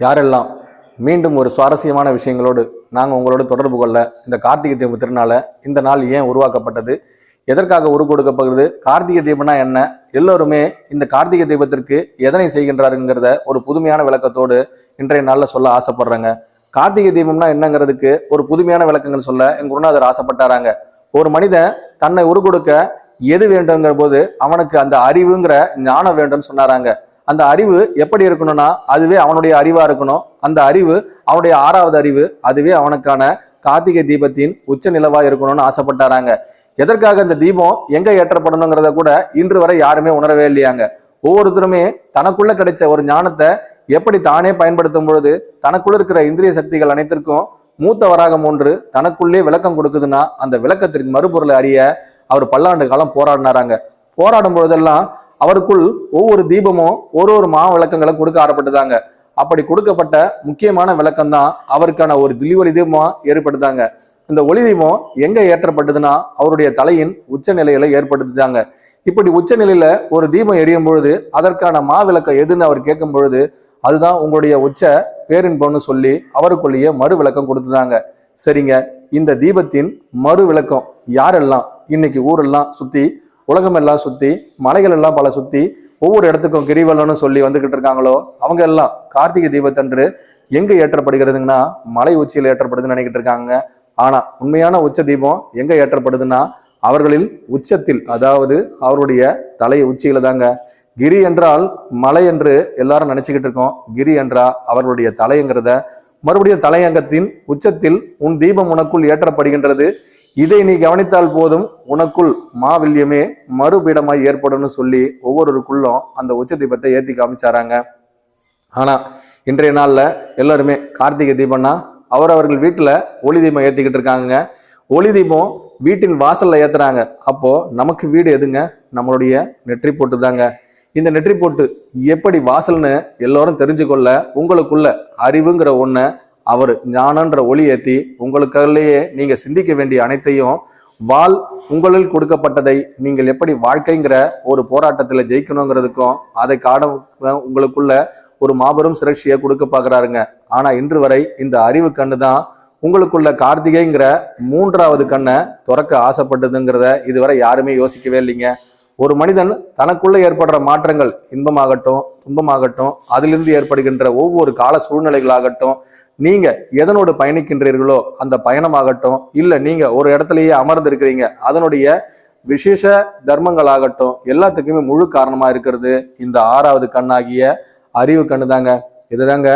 யாரெல்லாம் மீண்டும் ஒரு சுவாரஸ்யமான விஷயங்களோடு நாங்கள் உங்களோட தொடர்பு கொள்ள இந்த கார்த்திகை தீபம் திருநாளை இந்த நாள் ஏன் உருவாக்கப்பட்டது? எதற்காக உரு கொடுக்கப்படுகிறது கார்த்திகை தீபம்னா என்ன? எல்லோருமே இந்த கார்த்திகை தீபத்திற்கு எதனை செய்கின்றாருங்கிறத ஒரு புதுமையான விளக்கத்தோடு இன்றைய நாளில் சொல்ல ஆசைப்படுறாங்க. கார்த்திகை தீபம்னா என்னங்கிறதுக்கு ஒரு புதுமையான விளக்கங்கள் சொல்ல எங்க குருநாதர் ஆசைப்பட்டாராங்க. ஒரு மனிதன் தன்னை உரு கொடுக்க எது வேண்டுங்கிற போது அவனுக்கு அந்த அறிவுங்கிற ஞானம் வேண்டும்னு சொன்னாராங்க. அந்த அறிவு எப்படி இருக்கணும்னா அதுவே அவனுடைய அறிவா இருக்கணும். அந்த அறிவு அவனுடைய ஆறாவது அறிவு அதுவே அவனுக்கான கார்த்திகை தீபத்தின் உச்ச நிலவா இருக்கணும்னு ஆசைப்பட்டாராங்க. எதற்காக இந்த தீபம் எங்க ஏற்றப்படணுங்கிறத கூட இன்று வரை யாருமே உணரவே இல்லையாங்க. ஒவ்வொருத்தருமே தனக்குள்ள கிடைச்ச ஒரு ஞானத்தை எப்படி தானே பயன்படுத்தும் பொழுது தனக்குள்ள இருக்கிற இந்திரிய சக்திகள் அனைத்திற்கும் மூத்த வராகம் ஒன்று தனக்குள்ளே விளக்கம் கொடுக்குதுன்னா அந்த விளக்கத்திற்கு மறுபொருளை அறிய அவர் பல்லாண்டு காலம் போராடினாராங்க. போராடும் பொழுதெல்லாம் அவருக்குள் ஒவ்வொரு தீபமும் ஒரு ஒரு மா விளக்கங்களை கொடுக்க ஆரப்பட்டுதாங்க அப்படி கொடுக்கப்பட்ட முக்கியமான விளக்கம் தான் அவருக்கான ஒரு திலிவொளி தீபமா ஏற்படுத்தாங்க. இந்த ஒளி தீபம் எங்க ஏற்றப்பட்டதுன்னா அவருடைய தலையின் உச்ச நிலையில ஏற்படுத்துதாங்க இப்படி உச்ச நிலையில ஒரு தீபம் எரியும் பொழுது அதற்கான மா விளக்கம் எதுன்னு அவர் கேட்கும் பொழுது அதுதான் உங்களுடைய உச்ச பேரின்பம்னு சொல்லி அவருக்குள்ளேயே மறு விளக்கம் கொடுத்துதாங்க சரிங்க இந்த தீபத்தின் மறு விளக்கம் யாரெல்லாம்? இன்னைக்கு ஊரெல்லாம் சுத்தி உலகமெல்லாம் சுத்தி மலைகள் எல்லாம் பல சுத்தி ஒவ்வொரு இடத்துக்கும் கிரிவலம்னு சொல்லி வந்துகிட்டு இருக்காங்களோ அவங்க எல்லாம் கார்த்திகை தீபத்தன்று எங்க ஏற்றப்படுகிறதுங்கன்னா மலை உச்சியில் ஏற்றப்படுதுன்னு நினைக்கிட்டு இருக்காங்க. ஆனா உண்மையான உச்ச தீபம் எங்க ஏற்றப்படுதுன்னா அவர்களில் உச்சத்தில் அதாவது அவருடைய தலை உச்சியில தாங்க. கிரி என்றால் மலை என்று எல்லாரும் நினைச்சுக்கிட்டு இருக்கோம். கிரி என்றா அவர்களுடைய தலைங்கிறத. மறுபடியும் தலையங்கத்தின் உச்சத்தில் உன் தீபம் உனக்குள் ஏற்றப்படுகின்றது. இதை நீ கவனித்தால் போதும் உனக்குள் மாவில்யமே மறுபீடமாய் ஏற்படும்னு சொல்லி ஒவ்வொருவருக்குள்ளும் அந்த உச்ச தீபத்தை ஏற்றி காமிச்சாராங்க. ஆனால் இன்றைய நாளில் எல்லாருமே கார்த்திகை தீபம்னா அவர்கள் வீட்டில் ஒளி தீபம் ஏற்றிக்கிட்டு இருக்காங்க. ஒளி தீபம் வீட்டின் வாசலில் ஏற்றுறாங்க அப்போது நமக்கு வீடு எதுங்க? நம்மளுடைய நெற்றி போட்டு தாங்க இந்த நெற்றி போட்டு எப்படி வாசல்னு எல்லோரும் தெரிஞ்சுக்கொள்ள உங்களுக்குள்ள அறிவுங்கிற ஒன்றை அவர் ஞானன்ற ஒளி ஏத்தி உங்களுக்குள்ளேயே நீங்க சிந்திக்க வேண்டிய அனைத்தையும் வாள் உங்களில் கொடுக்கப்பட்டதை நீங்கள் எப்படி வாழ்க்கைங்கிற ஒரு போராட்டத்துல ஜெயிக்கணுங்கிறதுக்கும் அதை காட உங்களுக்குள்ள ஒரு மாபெரும் சுரட்சியை கொடுக்க பாக்குறாருங்க ஆனா இன்று வரை இந்த அறிவு கண்ணு தான் உங்களுக்குள்ள கார்த்திகைங்கிற மூன்றாவது கண்ணை துறக்க ஆசைப்பட்டதுங்கிறத இதுவரை யாருமே யோசிக்கவே இல்லைங்க. ஒரு மனிதன் தனக்குள்ளே ஏற்படுற மாற்றங்கள் இன்பமாகட்டும் துன்பமாகட்டும் அதிலிருந்து ஏற்படுகின்ற ஒவ்வொரு கால சூழ்நிலைகளாகட்டும் நீங்க எதனோடு பயணிக்கின்றீர்களோ அந்த பயணமாகட்டும் இல்லை நீங்க ஒரு இடத்துலயே அமர்ந்திருக்கிறீங்க அதனுடைய விசேஷ தர்மங்களாகட்டும் எல்லாத்துக்குமே முழு காரணமா இருக்கிறது. இந்த ஆறாவது கண்ணாகிய அறிவு கண்ணு தாங்க இதுதாங்க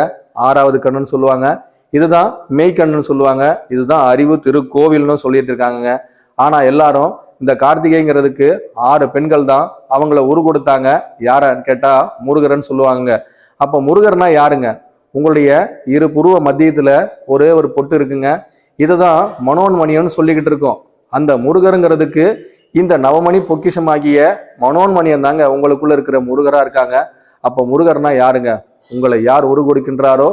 ஆறாவது கண்ணுன்னு சொல்லுவாங்க. இதுதான் மெய்க்கண்ணுன்னு சொல்லுவாங்க. இதுதான் அறிவு திருக்கோவில்னு சொல்லிட்டு இருக்காங்க ஆனா எல்லாரும் இந்த கார்த்திகைங்கிறதுக்கு ஆறு பெண்கள் தான் அவங்கள உரு கொடுத்தாங்க. யாரன்னு கேட்டா? முருகரன் சொல்லுவாங்க அப்ப முருகர்னா யாருங்க? உங்களுடைய இரு புருவ மத்தியத்துல ஒரே ஒரு பொட்டு இருக்குங்க. இதுதான் மனோன்மணியன்னு சொல்லிக்கிட்டு இருக்கோம். அந்த முருகருங்கிறதுக்கு இந்த நவமணி பொக்கிஷமாகிய மனோன்மணியன் தாங்க உங்களுக்குள்ள இருக்கிற முருகரா இருக்காங்க. அப்ப முருகர்னா யாருங்க? உங்களை யார் உரு கொடுக்கின்றாரோ?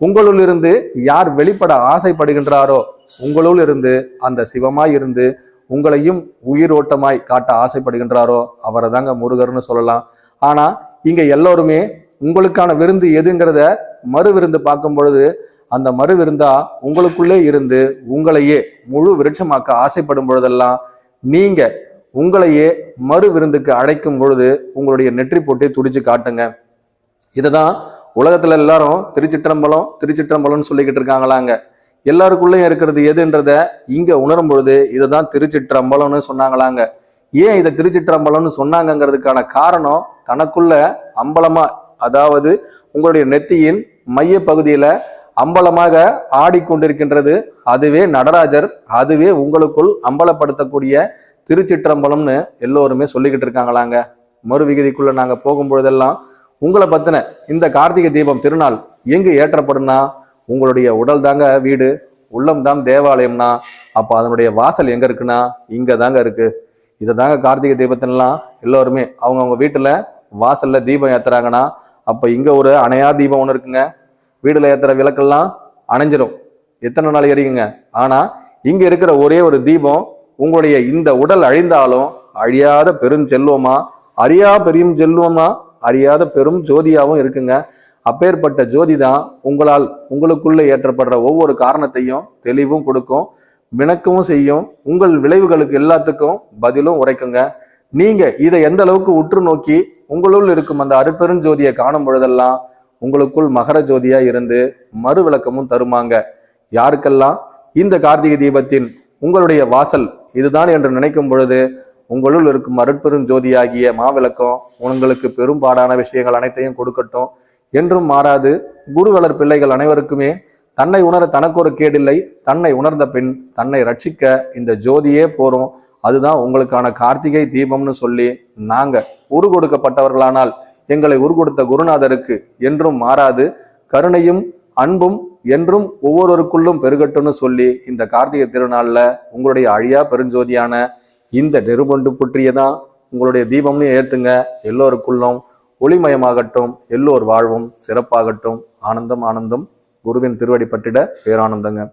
உங்களுள் இருந்து யார் வெளிப்பட ஆசைப்படுகின்றாரோ? உங்களுள் இருந்து அந்த சிவமாய் இருந்து உங்களையும் உயிரோட்டமாய் காட்ட ஆசைப்படுகின்றாரோ அவரை தாங்க முருகர்னு சொல்லலாம். ஆனா இங்க எல்லோருமே உங்களுக்கான விருந்து எதுங்கிறத மறு விருந்து பார்க்கும் பொழுது அந்த மறு விருந்தா உங்களுக்குள்ளே இருந்து உங்களையே முழு விருட்சமாக்க ஆசைப்படும் பொழுதெல்லாம் நீங்க உங்களையே மறு விருந்துக்கு அழைக்கும் பொழுது உங்களுடைய நெற்றி போட்டை துடிச்சு காட்டுங்க. இதுதான் உலகத்துல எல்லாரும் திருச்சிற்றம்பலம் திருச்சிற்றம்பலம்னு சொல்லிக்கிட்டு இருக்காங்களாங்க. எல்லாருக்குள்ளேயும் இருக்கிறது எதுன்றத இங்க உணரும் பொழுது இதை தான் திருச்சிற்றம்பலம்னு சொன்னாங்களாங்க. ஏன் இதை திருச்சிற்றம்பலம்னு சொன்னாங்கங்கிறதுக்கான காரணம் தனக்குள்ள அம்பலமா அதாவது உங்களுடைய நெத்தியின் மைய பகுதியில அம்பலமாக ஆடிக்கொண்டிருக்கின்றது அதுவே நடராஜர் அதுவே உங்களுக்குள் அம்பலப்படுத்தக்கூடிய திருச்சிற்றம்பலம்னு எல்லோருமே சொல்லிக்கிட்டு இருக்காங்களாங்க. மறு விகுதிக்குள்ள நாங்க போகும்பொழுதெல்லாம் உங்களை பத்தின இந்த கார்த்திகை தீபம் திருநாள் எங்கு ஏற்றப்படும்னா உங்களுடைய உடல் தாங்க வீடு உள்ளம் தான் தேவாலயம்னா அப்போ அதனுடைய வாசல் எங்கே இருக்குன்னா இங்கே தாங்க இருக்குது இதை தாங்க கார்த்திகை தீபத்தினலாம் எல்லோருமே அவங்கவுங்க வீட்டில் வாசலில் தீபம் ஏற்றுறாங்கன்னா அப்போ இங்கே ஒரு அணையா தீபம் ஒன்று இருக்குங்க. வீட்டில் ஏற்றுற விளக்கெல்லாம் அணைஞ்சிரும். எத்தனை நாள் எரியுங்க? ஆனால் இங்கே இருக்கிற ஒரே ஒரு தீபம் உங்களுடைய இந்த உடல் அழிந்தாலும் அழியாத பெரும் செல்வமா அறியா பெரும் செல்வமா அறியாத பெரும் ஜோதியாகவும் இருக்குங்க. அப்பேற்பட்ட ஜோதி தான் உங்களால் உங்களுக்குள்ளே ஏற்றப்படுற ஒவ்வொரு காரணத்தையும் தெளிவும் கொடுக்கும் விளக்கவும் செய்யும். உங்கள் விளைவுகளுக்கு எல்லாத்துக்கும் பதிலும் உரைக்குங்க. நீங்க இதை எந்த அளவுக்கு உற்று நோக்கி உங்களுள் இருக்கும் அந்த அருட்பெருஞ்சோதியை காணும் பொழுதெல்லாம் உங்களுக்குள் மகர ஜோதியா இருந்து மறு விளக்கமும் தருமாங்க. யாருக்கெல்லாம்? இந்த கார்த்திகை தீபத்தின் உங்களுடைய வாசல் இதுதான் என்று நினைக்கும் பொழுது உங்களுள் இருக்கும் அருட்பெரும் ஜோதியாகிய மாவிளக்கம் உங்களுக்கு பெரும்பாடான விஷயங்கள் அனைத்தையும் கொடுக்கட்டும். என்றும் மாறாது. குருவலர் பிள்ளைகள் அனைவருக்குமே தன்னை உணர தனக்கு ஒரு கேடில்லை. தன்னை உணர்ந்த பின் தன்னை ரட்சிக்க இந்த ஜோதியே போறோம். அதுதான் உங்களுக்கான கார்த்திகை தீபம்னு சொல்லி நாங்க உரு கொடுக்கப்பட்டவர்களானால் எங்களை உரு கொடுத்த குருநாதருக்கு என்றும் மாறாது. கருணையும் அன்பும் என்றும் ஒவ்வொருவருக்குள்ளும் பெருகட்டும்னு சொல்லி இந்த கார்த்திகை திருநாள்ல உங்களுடைய அழியா பெருஞ்சோதியான இந்த நெருபொண்டு புற்றியதான் உங்களுடைய தீபம்னு ஏத்துங்க. எல்லோருக்குள்ளும் ஒளிமயமாகட்டும் எல்லோர் வாழ்வும் சிறப்பாகட்டும். ஆனந்தம் ஆனந்தம். குருவின் திருவடி பற்றிட பேரானந்தங்க.